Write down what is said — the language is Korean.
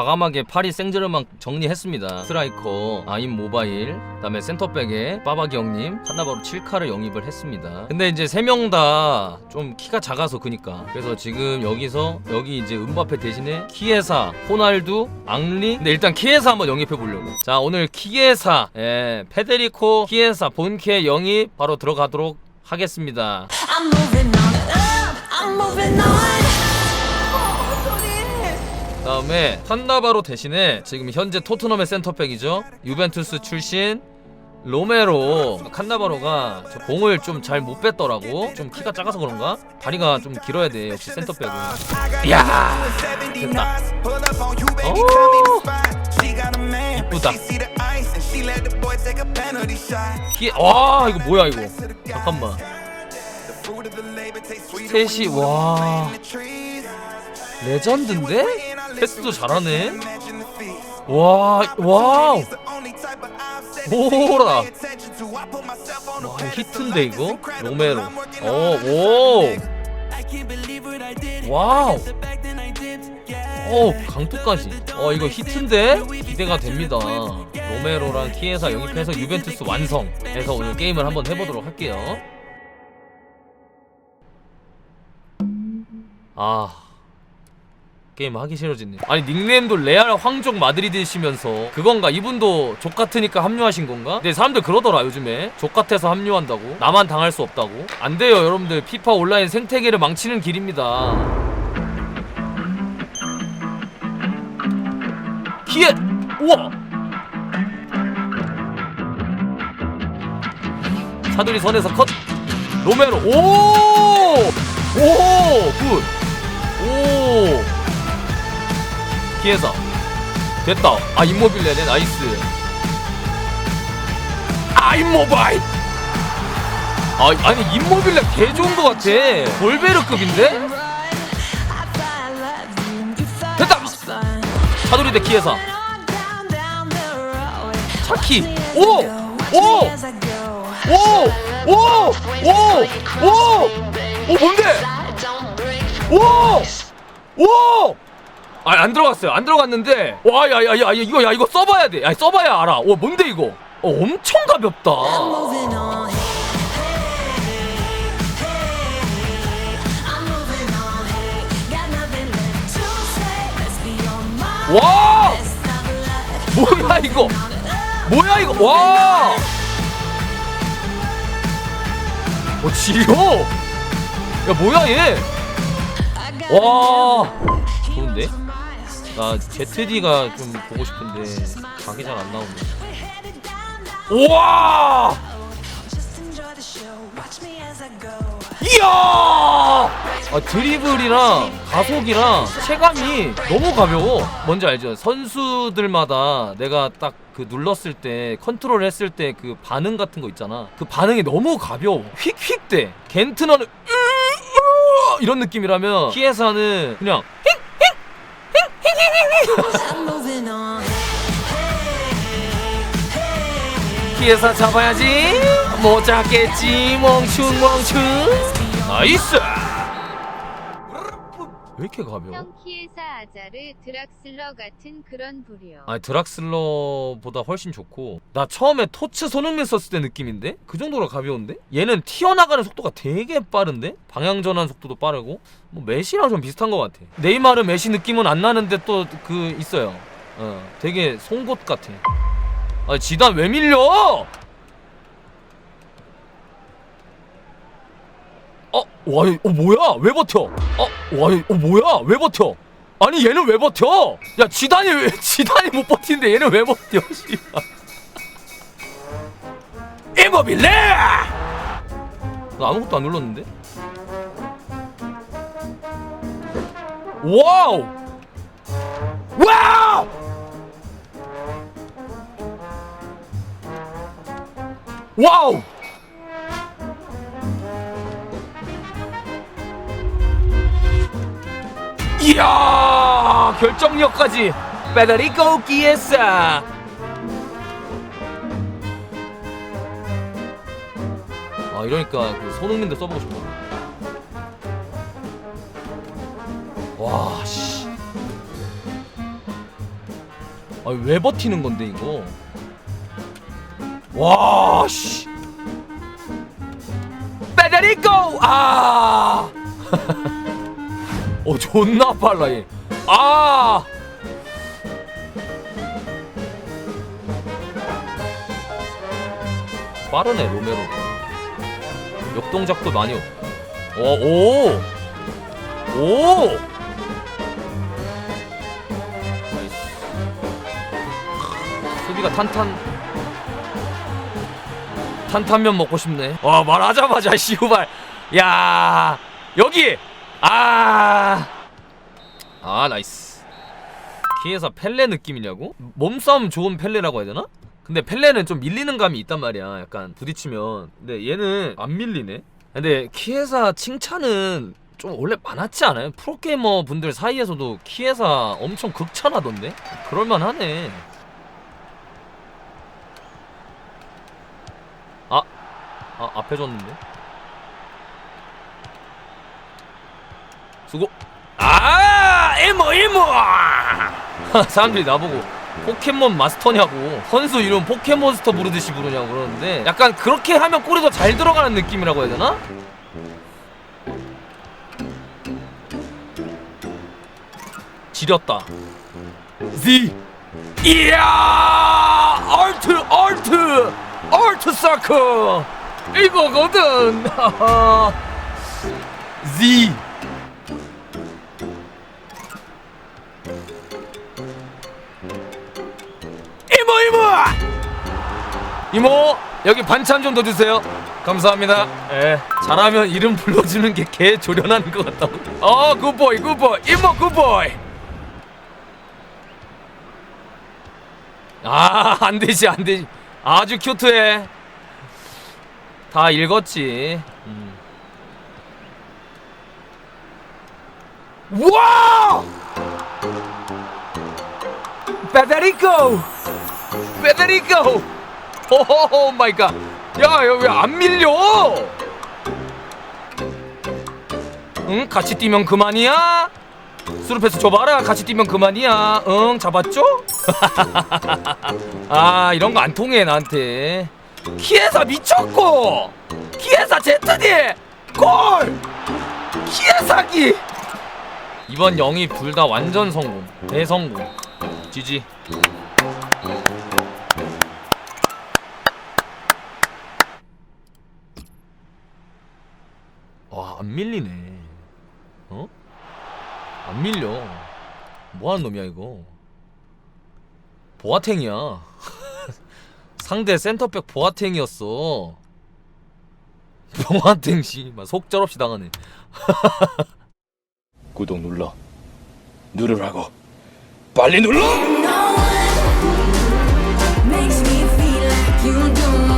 과감하게 파리 생제르맹 정리했습니다. 스트라이커, 아임 모바일, 그다음에 센터백에 빠바기 형님, 한나바로 7카를 영입을 했습니다. 근데 이제 세 명 다 좀 키가 작아서 그니까. 그래서 지금 여기서 여기 이제 은바페 대신에 키에사, 호날두, 앙리. 근데 일단 키에사 한번 영입해 보려고. 자 오늘 키에사, 예, 페데리코 키에사 본캐 영입 바로 들어가도록 하겠습니다. I'm moving on up. I'm moving on. 다음에 탄나바로 대신에 지금 현재 토트넘의 센터백이죠. 유벤투스 출신 로메로 칸나바로가 저 공을 좀 잘 못 뺐더라고. 좀 키가 작아서 그런가? 다리가 좀 길어야 돼. 역시 센터백은. 이야 됐다. 오 이쁘다. 키, 와 이거 뭐야 이거? 잠깐만. 셋이 와 레전드인데? 패스도 잘하네. 와 와우. 오라. 와 히트인데 이거? 로메로. 어, 오. 와우. 오 강투까지. 어 이거 히트인데 기대가 됩니다. 로메로랑 키에사 영입해서 유벤투스 완성해서 오늘 게임을 한번 해보도록 할게요. 아 게임 하기 싫어지네. 아니 닉네임도 레알 황족 마드리드시면서 그건가? 이분도 족 같으니까 합류하신 건가? 근데 사람들 그러더라 요즘에 족 같아서 합류한다고. 나만 당할 수 없다고. 안 돼요 여러분들. 피파 온라인 생태계를 망치는 길입니다. 키에 우와 사두리 선에서 컷 로메로 오오굿오 키에서 됐다 아 임모빌레네 나이스 아 임모바이 아 아니 임모빌레 개 좋은 거 같아 볼베르급인데 됐다 사두리 대 키에서 차키 오! 오! 오! 오! 오! 오! 오 뭔데? 오! 오! 아 안 들어갔어요. 안 들어갔는데 와 야 야 야 이거 야 이거 써봐야 돼. 야 써봐야 알아. 와 뭔데 이거? 어 엄청 가볍다. 와. 뭐야 이거? 뭐야 이거? 와. 어 지효. 야 뭐야 얘? I got 와 좋은데? 나 ZD가 좀 보고 싶은데 각이 잘 안 나오네. 우와! 이야! 아, 드리블이랑 가속이랑 체감이 너무 가벼워. 뭔지 알죠? 선수들마다 내가 딱 그 눌렀을 때 컨트롤 했을 때 그 반응 같은 거 있잖아. 그 반응이 너무 가벼워. 휙휙 돼. 겐트너는 이런 느낌이라면 키에사는 그냥 I'm on. 키에사 잡아야지. 못 잡겠지. 멍충 멍충. 나이스. 왜 이렇게 가벼워? 형키에사 아자르 드락슬러 같은 그런 부류. 아니 드락슬러보다 훨씬 좋고. 나 처음에 토츠 손흥민 썼을 때 느낌인데? 그 정도로 가벼운데? 얘는 튀어나가는 속도가 되게 빠른데? 방향 전환 속도도 빠르고? 뭐 메시랑 좀 비슷한 것 같아. 네이마르 메시 느낌은 안 나는데 또 그 있어요. 어 되게 송곳 같아. 아 지단 왜 밀려 어, 와, 이- 어 뭐야? 왜 버텨? 어, 와, 이- 어 뭐야? 왜 버텨? 아니 얘는 왜 버텨? 야 지단이 왜 지단이 못 버티는데 얘는 왜 버텨? 씨발. 이모빌레! 나 아무것도 안 눌렀는데? 와우! 와우! 와우! 이야 결정력까지. 페데리코 기에사 아 이러니까 그 손흥민도 써보고 싶어. 와씨. 아니 왜 버티는 건데 이거? 와씨. 페데리코 아 어, 존나 빨라 얘. 아! 빠르네 로메로. 역동작도 많이. 없- 어, 오! 오! 수비가 탄탄. 탄탄면 먹고 싶네. 와 말하자마자 시우발. 야 여기. 아. 아 나이스. 키에서 펠레 느낌이냐고? 몸싸움 좋은 펠레라고 해야 되나? 근데 펠레는 좀 밀리는 감이 있단 말이야. 약간 부딪히면. 근데 얘는 안 밀리네. 근데 키에사 칭찬은 좀 원래 많았지 않아요? 프로게이머 분들 사이에서도 키에사 엄청 극찬하던데? 그럴만하네. 아, 아 앞에 줬는데. 수고. 아, 에모 에모. 사람들이 나보고 포켓몬 마스터냐고 선수 이름 포켓몬스터 부르듯이 부르냐고 그러는데 약간 그렇게 하면 골이 더 잘 들어가는 느낌이라고 해야 되나? 지렸다. Z. 이야! 얼트 얼트 얼트 사커 이거거든. Z. 이모 이모! 이모 여기 반찬 좀 더 주세요. 감사합니다. 예. 잘하면 이름 불러주는 게 개 조련한 것 같다고. 어 굿보이 굿보이. 이모 굿보이. 아 안 되지 안 되지. 아주 큐트해. 다 읽었지. 음. 와 페데리코 페데리코 오 마이 갓. 야, 왜 안 밀려? 응, 같이 뛰면 그만이야. 수루패스 줘봐라. 같이 뛰면 그만이야. 응, 잡았죠? 아, 이런 거 안 통해 나한테. 키에사 미쳤고. 키에사 제트디 골. 키에사기. 이번 영입 둘 다 완전 성공. 대성공. 지지. 와, 안 밀리네. 어? 안 밀려. 뭐 하는 놈이야, 이거? 보아탱이야. 상대 센터백 보아탱이었어. 보아탱 씨, 막 속 절없이 당하네. 구독 눌러 누르라고 빨리 눌러! No one makes me feel like you don't